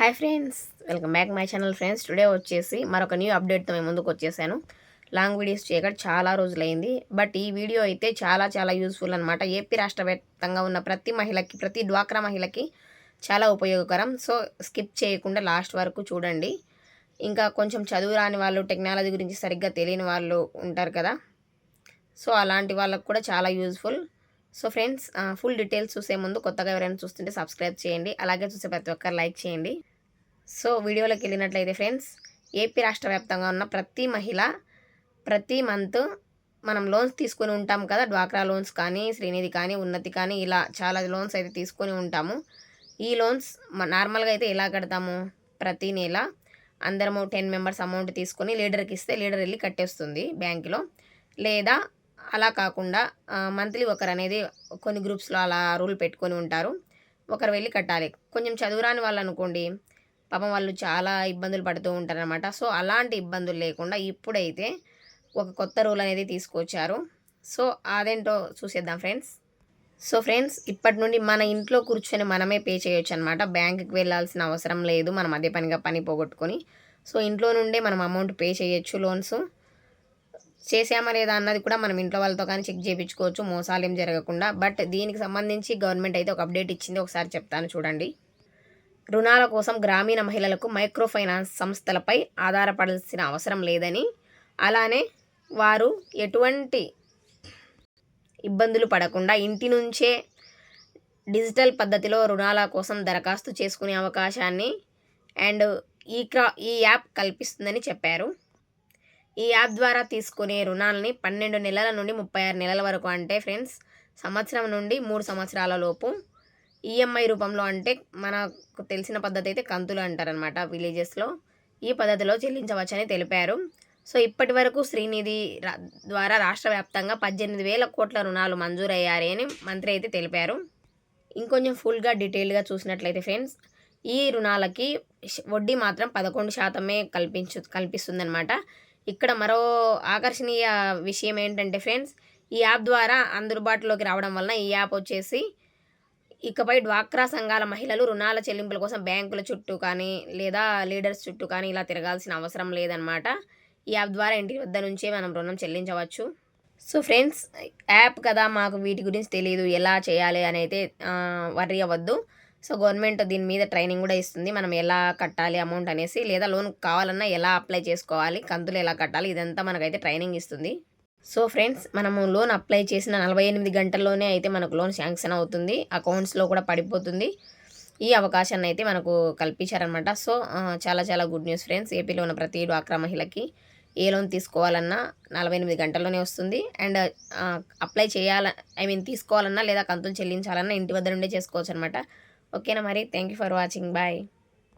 Hi friends welcome back my channel friends. Today వచ్చేసి మరొక new అప్డేట్తో మేము ముందుకు వచ్చేసాను. లాంగ్ వీడియోస్ చేయక చాలా రోజులైంది. బట్ ఈ వీడియో అయితే చాలా చాలా యూస్ఫుల్ అనమాట ఏపీ రాష్ట్ర వ్యాప్తంగా ఉన్న ప్రతి మహిళకి ప్రతి డ్వాక్రా మహిళకి చాలా ఉపయోగకరం. సో స్కిప్ చేయకుండా లాస్ట్ వరకు చూడండి. ఇంకా కొంచెం చదువు రాని వాళ్ళు టెక్నాలజీ గురించి సరిగ్గా తెలియని వాళ్ళు ఉంటారు కదా. సో అలాంటి వాళ్ళకు కూడా చాలా useful so friends full details చూసే ముందు కొత్తగా ఎవరైనా చూస్తుంటే సబ్స్క్రైబ్ చేయండి. అలాగే చూసే ప్రతి ఒక్కరు లైక్ చేయండి. సో వీడియోలోకి వెళ్ళినట్లయితే ఫ్రెండ్స్ ఏపీ రాష్ట్ర వ్యాప్తంగా ఉన్న ప్రతి మహిళ ప్రతి మంత్ మనం లోన్స్ తీసుకొని ఉంటాం కదా డ్వాక్రా లోన్స్ కానీ శ్రీనిధి కానీ ఉన్నతి కానీ ఇలా చాలా లోన్స్ అయితే తీసుకొని ఉంటాము. ఈ లోన్స్ నార్మల్గా అయితే ఎలా కడతాము? ప్రతి నెల అందరము టెన్ మెంబర్స్ అమౌంట్ తీసుకొని లీడర్కి ఇస్తే లీడర్ వెళ్ళి కట్టేస్తుంది బ్యాంకులో. లేదా అలా కాకుండా మంత్లీ ఒకరు అనేది కొన్ని గ్రూప్స్లో అలా రూల్ పెట్టుకొని ఉంటారు. ఒకరు వెళ్ళి కట్టాలి. కొంచెం చదువురాని వాళ్ళు అనుకోండి పాపం వాళ్ళు చాలా ఇబ్బందులు పడుతూ ఉంటారనమాట సో అలాంటి ఇబ్బందులు లేకుండా ఇప్పుడైతే ఒక కొత్త రూల్ అనేది తీసుకొచ్చారు. సో అదేంటో చూసేద్దాం ఫ్రెండ్స్. సో ఫ్రెండ్స్ ఇప్పటి నుండి మన ఇంట్లో కూర్చొని మనమే పే చేయొచ్చు అనమాట బ్యాంకుకి వెళ్ళాల్సిన అవసరం లేదు. మనం అదే పనిగా పని పోగొట్టుకొని. సో ఇంట్లో నుండే మనం అమౌంట్ పే చేయొచ్చు లోన్స్. చేసామా లేదా అన్నది కూడా మనం ఇంట్లో వాళ్ళతో కానీ చెక్ చేయించుకోవచ్చు. మోసాలు ఏం జరగకుండా. బట్ దీనికి సంబంధించి గవర్నమెంట్ అయితే ఒక అప్డేట్ ఇచ్చింది. ఒకసారి చెప్తాను చూడండి. రుణాల కోసం గ్రామీణ మహిళలకు మైక్రో ఫైనాన్స్ సంస్థలపై ఆధారపడాల్సిన అవసరం లేదని అలానే వారు ఎటువంటి ఇబ్బందులు పడకుండా ఇంటి నుంచే డిజిటల్ పద్ధతిలో రుణాల కోసం దరఖాస్తు చేసుకునే అవకాశాన్ని అండ్ ఈ క్రా ఈ యాప్ కల్పిస్తుందని చెప్పారు. ఈ యాప్ ద్వారా తీసుకునే రుణాలని పన్నెండు నెలల నుండి ముప్పై ఆరు నెలల వరకు అంటే ఫ్రెండ్స్ సంవత్సరం నుండి మూడు సంవత్సరాల లోపు ఈఎంఐ రూపంలో అంటే మనకు తెలిసిన పద్ధతి అయితే కంతులు అంటారనమాట విలేజెస్లో. ఈ పద్ధతిలో చెల్లించవచ్చని తెలిపారు. సో ఇప్పటి వరకు శ్రీనిధి ద్వారా రాష్ట్ర వ్యాప్తంగా పద్దెనిమిది వేల కోట్ల రుణాలు మంజూరయ్యారని అని మంత్రి అయితే తెలిపారు. ఇంకొంచెం ఫుల్గా డీటెయిల్గా చూసినట్లయితే ఫ్రెండ్స్ ఈ రుణాలకి వడ్డీ మాత్రం పదకొండు శాతమే కల్పించు కల్పిస్తుందనమాట ఇక్కడ మరో ఆకర్షణీయ విషయం ఏంటంటే ఫ్రెండ్స్ ఈ యాప్ ద్వారా అందుబాటులోకి రావడం వలన ఈ యాప్ వచ్చేసి ఇకపై డ్వాక్రా సంఘాల మహిళలు రుణాల చెల్లింపుల కోసం బ్యాంకుల చుట్టూ కానీ లేదా లీడర్స్ చుట్టూ కానీ ఇలా తిరగాల్సిన అవసరం లేదనమాట ఈ యాప్ ద్వారా ఇంటి వద్ద నుంచే మనం రుణం చెల్లించవచ్చు. సో ఫ్రెండ్స్ యాప్ కదా మాకు వీటి గురించి తెలియదు ఎలా చేయాలి అని అయితే వర్రీ అవ్వద్దు. సో గవర్నమెంట్ దీని మీద ట్రైనింగ్ కూడా ఇస్తుంది. మనం ఎలా కట్టాలి అమౌంట్ అనేసి లేదా లోన్ కావాలన్నా ఎలా అప్లై చేసుకోవాలి కంతులు ఎలా కట్టాలి ఇదంతా మనకైతే ట్రైనింగ్ ఇస్తుంది. సో ఫ్రెండ్స్ మనము లోన్ అప్లై చేసిన నలభై ఎనిమిది గంటల్లోనే అయితే మనకు లోన్ శాంక్షన్ అవుతుంది. అకౌంట్స్లో కూడా పడిపోతుంది. ఈ అవకాశాన్ని అయితే మనకు కల్పించారనమాట సో చాలా చాలా గుడ్ న్యూస్ ఫ్రెండ్స్. ఏపీలో ఉన్న ప్రతి డ్వాక్రా మహిళకి ఏ లోన్ తీసుకోవాలన్నా నలభై ఎనిమిది గంటల్లోనే వస్తుంది. అండ్ అప్లై చేయాల ఐ మీన్ తీసుకోవాలన్నా లేదా కంతులు చెల్లించాలన్నా ఇంటి వద్ద నుండే చేసుకోవచ్చు అనమాట ఓకేనా మరి? Thank you for watching. Bye.